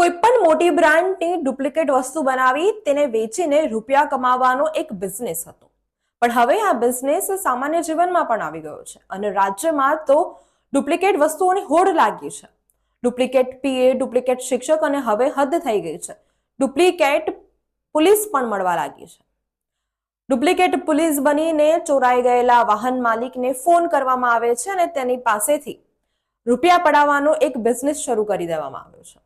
કોઈ પણ મોટી બ્રાન્ડની ડુપ્લિકેટ વસ્તુ બનાવી તેને વેચીને રૂપિયા કમાવાનો એક બિઝનેસ હતો. પણ હવે આ બિઝનેસ સામાન્ય જીવનમાં પણ આવી ગયો છે અને રાજ્યમાં તો ડુપ્લિકેટ વસ્તુઓની હોડ લાગી છે. ડુપ્લિકેટ પીએ ડુપ્લિકેટ શિક્ષક અને હવે હદ થઈ ગઈ છે. ડુપ્લિકેટ પોલીસ પણ મળવા લાગી છે. ડુપ્લિકેટ પોલીસ બનીને ચોરાઈ ગયેલા વાહન માલિકને ફોન કરવામાં આવે છે અને તેની પાસેથી રૂપિયા પડાવવાનો એક બિઝનેસ શરૂ કરી દેવામાં આવ્યો છે.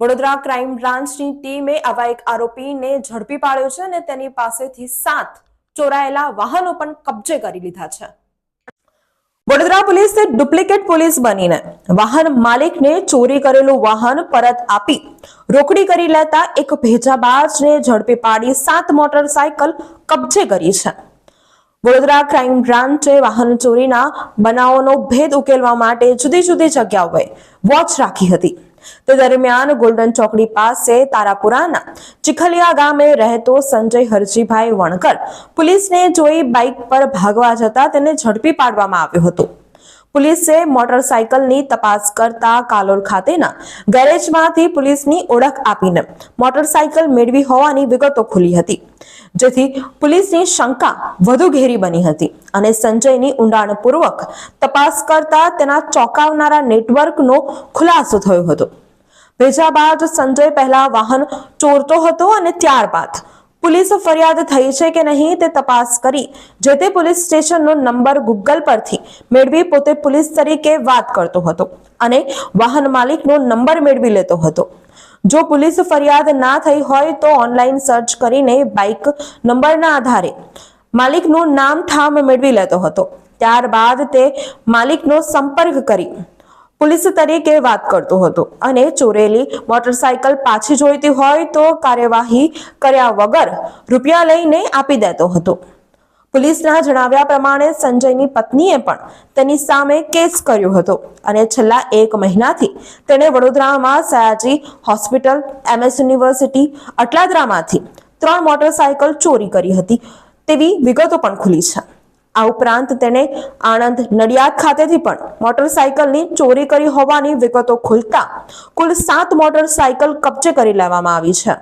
વડોદરા ક્રાઇમ બ્રાન્ચની ટીમે આવા એક આરોપીને ઝડપી પાડ્યો છે અને તેની પાસેથી સાત ચોરાયેલા વાહનો પણ કબજે કરી લીધા છે. વડોદરા પોલીસે ડુપ્લિકેટ પોલીસ બનીને વાહન માલિકને ચોરી કરેલું વાહન પરત આપી રોકડી કરી લેતા એક ભેજાબાજને ઝડપી પાડી સાત મોટરસાયકલ કબજે કરી છે. વડોદરા ક્રાઇમ બ્રાન્ચે વાહન ચોરીના બનાવોનો ભેદ ઉકેલવા માટે જુદી જુદી જગ્યાઓએ વોચ રાખી હતી. તે દરમિયાન ગોલ્ડન ચોકડી પાસે તારાપુરાના ચીખલિયા ગામે રહેતો સંજય હરજીભાઈ વણકર પોલીસને જોઈ બાઇક પર ભાગવા જતા તેને ઝડપી પાડવામાં આવ્યો હતો. પોલીસે મોટરસાયકલની તપાસ કરતા કાલોલ ખાતેના ગેરેજમાંથી પોલીસની ઓળખ આપીને મોટરસાયકલ મેળવી હોવાની વિગતો ખુલી હતી, જેથી પોલીસની શંકા વધુ ઘેરી બની હતી અને સંજયની ઊંડાણપૂર્વક તપાસ કરતા તેના ચોંકાવનારા નેટવર્કનો ખુલાસો થયો હતો. ભેજા બાદ સંજય પહેલા વાહન ચોરતો હતો અને ત્યારબાદ પોલીસ ફરિયાદ થઈ છે કે નહીં તે તપાસ કરી, જે તે પોલીસ સ્ટેશનનો નંબર ગૂગલ પરથી મેળવી પોતે પોલીસ તરીકે વાત કરતો હતો અને વાહન માલિકનો નંબર મેળવી લેતો હતો. જો પોલીસ ફરિયાદ ના થઈ હોય તો ઓનલાઈન સર્ચ કરીને બાઇક નંબરના આધારે માલિકનું નામ ઠામ મેળવી લેતો હતો. ત્યારબાદ તે માલિકનો સંપર્ક કરી પોલીસ તરીકે વાત કરતો હતો અને ચોરેલી મોટરસાયકલ પાછી જોઈતી હોય તો કાર્યવાહી કર્યા વગર રૂપિયા લઈને આપી દેતો હતો. પોલીસના જણાવ્યા પ્રમાણે સંજયની પત્નીએ પણ તેની સામે કેસ કર્યો હતો અને છેલ્લા એક મહિનાથી તેણે વડોદરામાં સયાજી હોસ્પિટલ, એમએસ યુનિવર્સિટી, અટલાદરામાંથી ત્રણ મોટરસાયકલ ચોરી કરી હતી તેવી વિગતો પણ ખુલી છે. આ ઉપરાંત તેણે આણંદ નડિયાદ ખાતેથી પણ મોટરસાયકલની ચોરી કરી હોવાની વિગતો ખુલતા કુલ સાત મોટરસાયકલ કબજે કરી લેવામાં આવી છે.